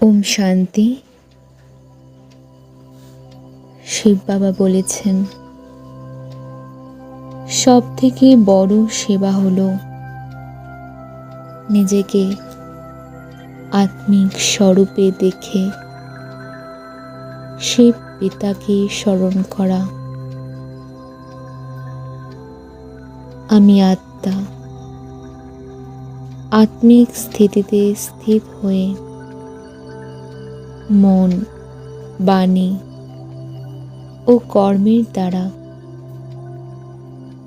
ওম শান্তি। শিব বাবা বলেছেন সব থেকে বড় সেবা হলো নিজেকে আত্মিক স্বরূপে দেখে শিব পিতাকে স্মরণ করা। আমি আত্মা, আত্মিক স্থিতিতে স্থিত হয়ে মন, বাণী ও কর্মের দ্বারা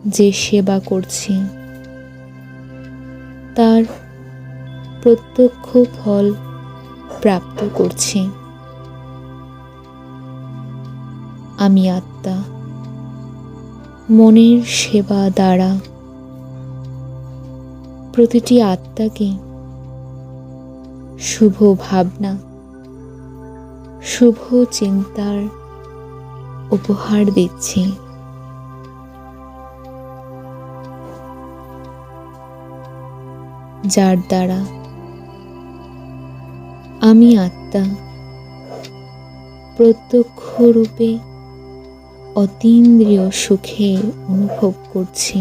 যে সেবা করছি, তার প্রত্যক্ষ ফল প্রাপ্ত করছি। আমি আত্মা, মনের সেবা দ্বারা প্রতিটি আত্মাকে শুভ ভাবনা শুভ চিন্তার উপহার দিচ্ছি। যার দ্বারা আমি আত্মা প্রত্যক্ষ রূপে অতীন্দ্রিয় সুখে অনুভব করছি।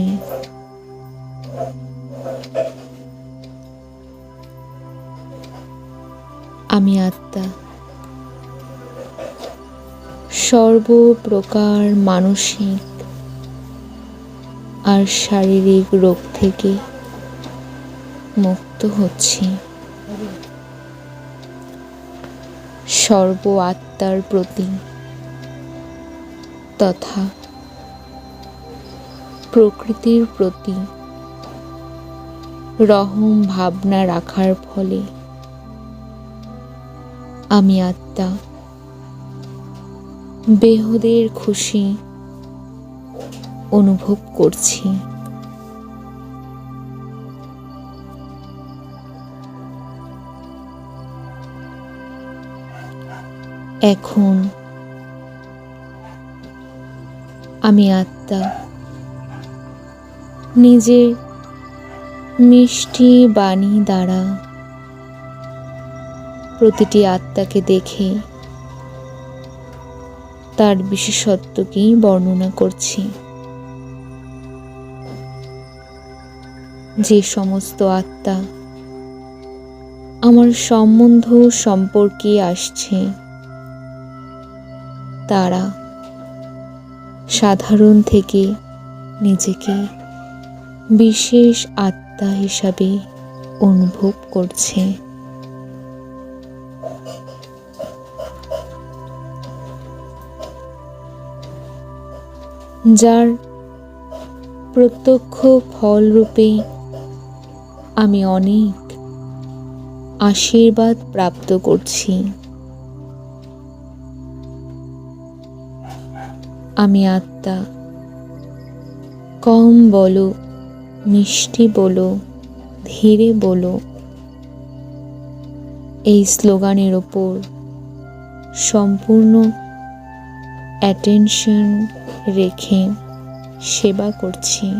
আমি আত্মা সর্বপ্রকার মানসিক আর শারীরিক রোগ থেকে মুক্ত হচ্ছি। সর্ব আত্মার প্রতি তথা প্রকৃতির প্রতি রহম ভাবনা রাখার ফলে আমি আত্মা বেহদের খুশি অনুভব করছি। এখন আমি আত্মা। নিজের মিষ্টি বাণী দ্বারা প্রতিটি আত্মাকে দেখে তার বিশেষত্বকেই বর্ণনা করছি। যে সমস্ত আত্মা আমার সম্বন্ধ সম্পর্কে আসছে, তারা সাধারণ থেকে নিজেকে বিশেষ আত্মা হিসাবে অনুভব করছে। যার প্রত্যক্ষ ফলরূপে আমি অনেক আশীর্বাদ প্রাপ্ত করছি। আমি আত্মা, কম বলো, মিষ্টি বলো, ধীরে বলো। এই স্লোগানের ওপর সম্পূর্ণ অ্যাটেনশন রেখে সেবা করছি।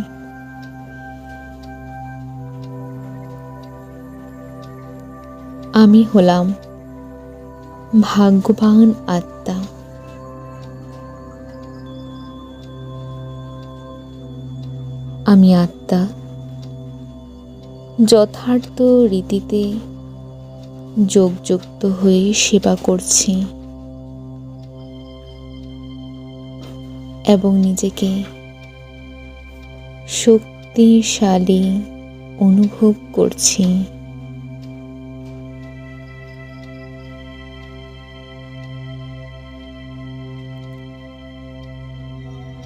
আমি হলাম ভাগ্যবান আত্মা। আমি আত্মা। যথার্থ রীতিতে যোগযুক্ত হয়ে সেবা করছি। এবং নিজেকে শক্তিশালী অনুভব করছি।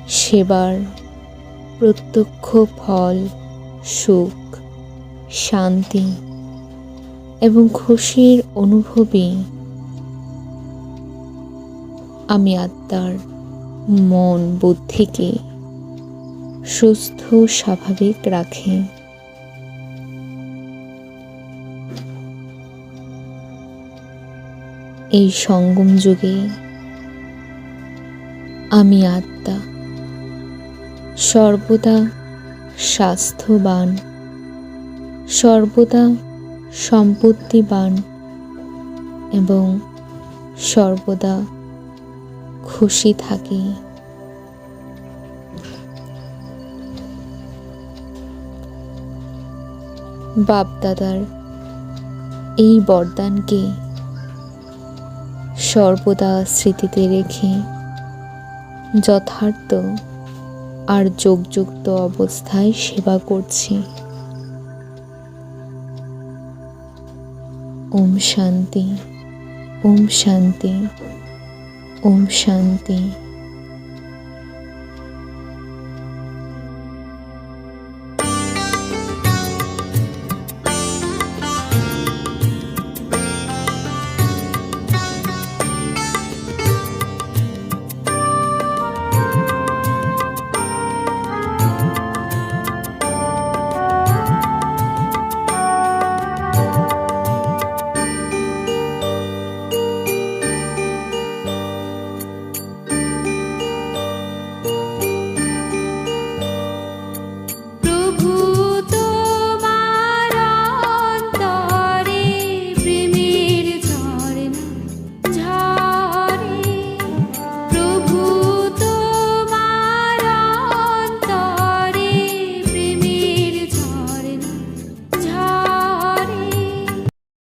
সেবার প্রত্যক্ষ ফল, সুখ, শান্তি এবং খুশির অনুভবই আমি আত্মার মন বুদ্ধিকে সুস্থ, স্বাভাবিক রাখে। এই সঙ্গম যুগে আমি আত্মা সর্বদা স্বাস্থ্যবান, সর্বদা সম্পত্তিবান এবং সর্বদা খুশি থাকি। বাপদাদার এই বরদানকে সর্বদা স্মৃতিতে রেখে যথার্থ আর যোগযুক্ত অবস্থায় সেবা করছি। ওম শান্তি ওম শান্তি। ওম শান্তি